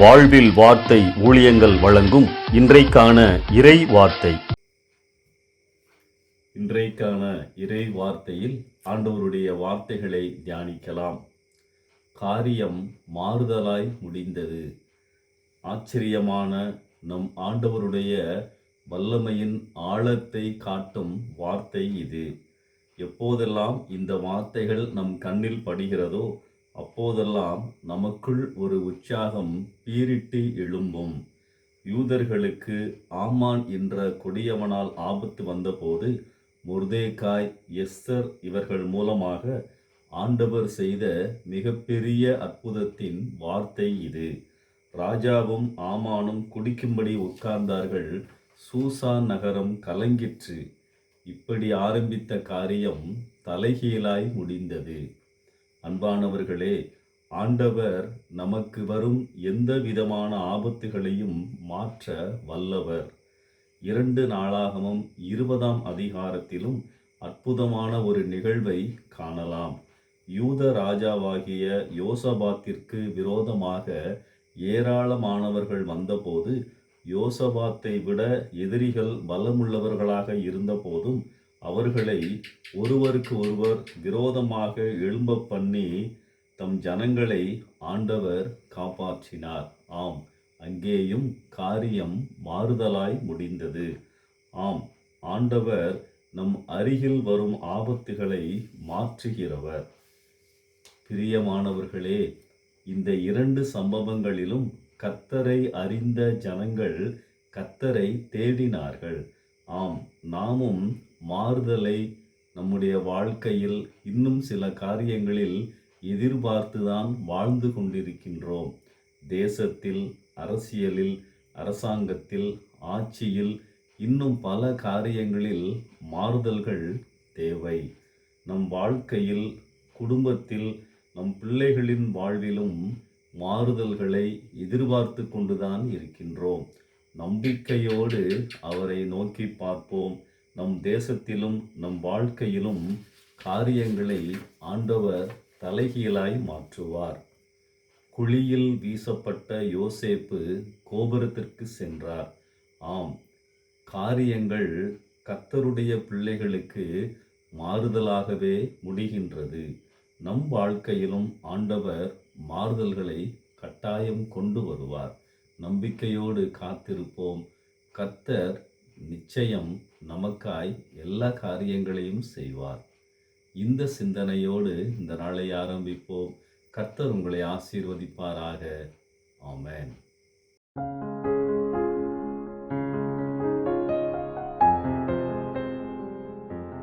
வாழ்வில் வார்த்தை ஊழியங்கள் வழங்கும் இன்றைக்கான இறை வார்த்தை. இன்றைக்கான இறை வார்த்தையில் ஆண்டவருடைய வார்த்தைகளை தியானிக்கலாம். காரியம் மாறுதலாய் முடிந்தது. ஆச்சரியமான நம் ஆண்டவருடைய வல்லமையின் ஆழத்தை காட்டும் வார்த்தை இது. எப்போதெல்லாம் இந்த வார்த்தைகள் நம் கண்ணில் படுகிறதோ அப்போதெல்லாம் நமக்குள் ஒரு உற்சாகம் பீரிட்டு எழும்பும். யூதர்களுக்கு ஆமான் என்ற கொடியவனால் ஆபத்து வந்தபோது முர்தேகாய் எஸ்தர் இவர்கள் மூலமாக ஆண்டவர் செய்த மிகப்பெரிய அற்புதத்தின் வார்த்தை இது. ராஜாவும் ஆமானும் குடிக்கும்படி உட்கார்ந்தார்கள். சூசான் நகரம் கலங்கிற்று. இப்படி ஆரம்பித்த காரியம் தலைகீழாய் முடிந்தது. அன்பானவர்களே ஆண்டவர் நமக்கு வரும் எந்த விதமான ஆபத்துகளையும் மாற்ற வல்லவர். இரண்டு நாளாகமும் இருபதாம் அதிகாரத்திலும் அற்புதமான ஒரு நிகழ்வை காணலாம். யூத ராஜாவாகிய யோசபாத்திற்கு விரோதமாக ஏராளமானவர்கள் வந்தபோது யோசபாத்தை விட எதிரிகள் பலமுள்ளவர்களாக இருந்தபோதும் அவர்களை ஒருவருக்கு ஒருவர் விரோதமாக எழும்ப பண்ணி தம் ஜனங்களை ஆண்டவர் காப்பாற்றினார். ஆம் அங்கேயும் காரியம் மாறுதலாய் முடிந்தது. ஆம் ஆண்டவர் நம் அருகில் வரும் ஆபத்துகளை மாற்றுகிறவர். பிரியமானவர்களே இந்த இரண்டு சம்பவங்களிலும் கத்தரை அறிந்த ஜனங்கள் கத்தரை தேடினார்கள். ஆம் நாமும் மாறுதலை நம்முடைய வாழ்க்கையில் இன்னும் சில காரியங்களில் எதிர்பார்த்துதான் வாழ்ந்து கொண்டிருக்கின்றோம். தேசத்தில் அரசியலில் அரசாங்கத்தில் ஆட்சியில் இன்னும் பல காரியங்களில் மாறுதல்கள் தேவை. நம் வாழ்க்கையில் குடும்பத்தில் நம் பிள்ளைகளின் வாழ்விலும் மாறுதல்களை எதிர்பார்த்து கொண்டுதான் இருக்கின்றோம். நம்பிக்கையோடு அவரை நோக்கி பார்ப்போம். நம் தேசத்திலும் நம் வாழ்க்கையிலும் காரியங்களை ஆண்டவர் தலைகீழாய் மாற்றுவார். குழியில் வீசப்பட்ட யோசேப்பு கோபுரத்திற்கு சென்றார். ஆம் காரியங்கள் கத்தருடைய பிள்ளைகளுக்கு மாறுதலாகவே முடிகின்றது. நம் வாழ்க்கையிலும் ஆண்டவர் மாறுதல்களை கட்டாயம் கொண்டு வருவார். நம்பிக்கையோடு காத்திருப்போம். கர்த்தர் நிச்சயம் நமக்காய் எல்லா காரியங்களையும் செய்வார். இந்த சிந்தனையோடு இந்த நாளை ஆரம்பிப்போம். கர்த்தர் உங்களை ஆசீர்வதிப்பாராக. ஆமேன்.